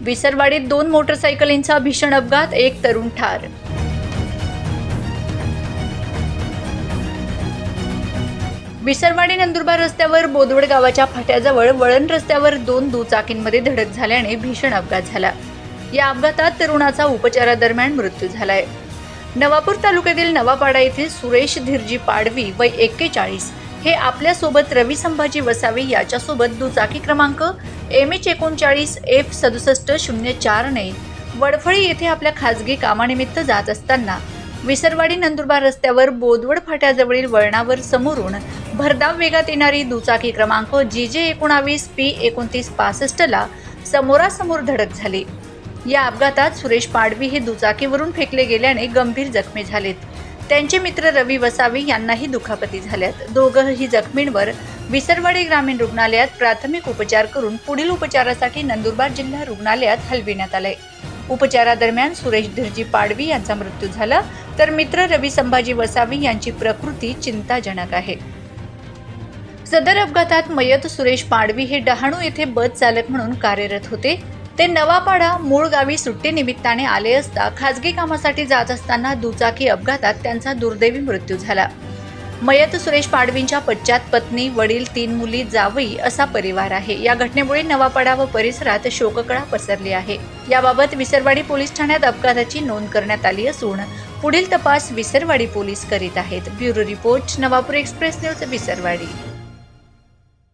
विसरवाडीत दोन मोटरसायकलींचा भीषण अपघात एक तरुण ठार. विसरवाडी नंदुरबार रस्त्यावर बोदवड गावाच्या फाट्याजवळ वळण रस्त्यावर दोन दुचाकींमध्ये धडक झाल्याने भीषण अपघात झाला. या अपघातात तरुणाचा उपचारादरम्यान मृत्यू झालाय. नवापूर तालुक्यातील नवापाडा येथील सुरेश धीरजी पाडवी वय एक्केचाळीस हे आपल्यासोबत रवी संभाजी वसावे याच्यासोबत दुचाकी क्रमांक एम एच एकोणचाळीस एफ सदुसष्ट शून्य चारने वडफळी येथे आपल्या खाजगी कामानिमित्त जात असताना विसरवाडी नंदुरबार रस्त्यावर बोदवड फाट्याजवळील वळणावर समोरून भरधाव वेगात येणारी दुचाकी क्रमांक जी जे एकोणावीस पी एकोणतीस पासष्टला समोरासमोर धडक झाली. या अपघातात सुरेश पाडवी हे दुचाकीवरून फेकले गेल्याने गंभीर जखमी झालेत. त्यांचे मित्र रवी वसावी यांनाही दुखापती झाल्यात. दोघंही जखमींवर विसरवाडी ग्रामीण रुग्णालयात प्राथमिक उपचार करून पुढील उपचारासाठी नंदुरबार जिल्हा रुग्णालयात हलविण्यात आलंय. उपचारादरम्यान सुरेश धीरजी पाडवी यांचा मृत्यू झाला तर मित्र रवी संभाजी वसावी यांची प्रकृती चिंताजनक आहे. सदर अपघातात मयत सुरेश पाडवी हे डहाणू येथे बस चालक म्हणून कार्यरत होते. ते नवापाडा मूळ गावी सुट्टीनिमित्ताने आले असता खाजगी कामासाठी जात असताना दुचाकी अपघातात त्यांचा दुर्दैवी मृत्यू झाला. मयत सुरेश पाडवींच्या पश्चात पत्नी वडील तीन मुली जावई असा परिवार आहे. या घटनेमुळे नवापाडा व परिसरात शोककळा पसरली आहे. याबाबत विसरवाडी पोलीस ठाण्यात अपघाताची नोंद करण्यात आली असून पुढील तपास विसरवाडी पोलीस करीत आहेत. Bureau report Navapur express news Visarwadi.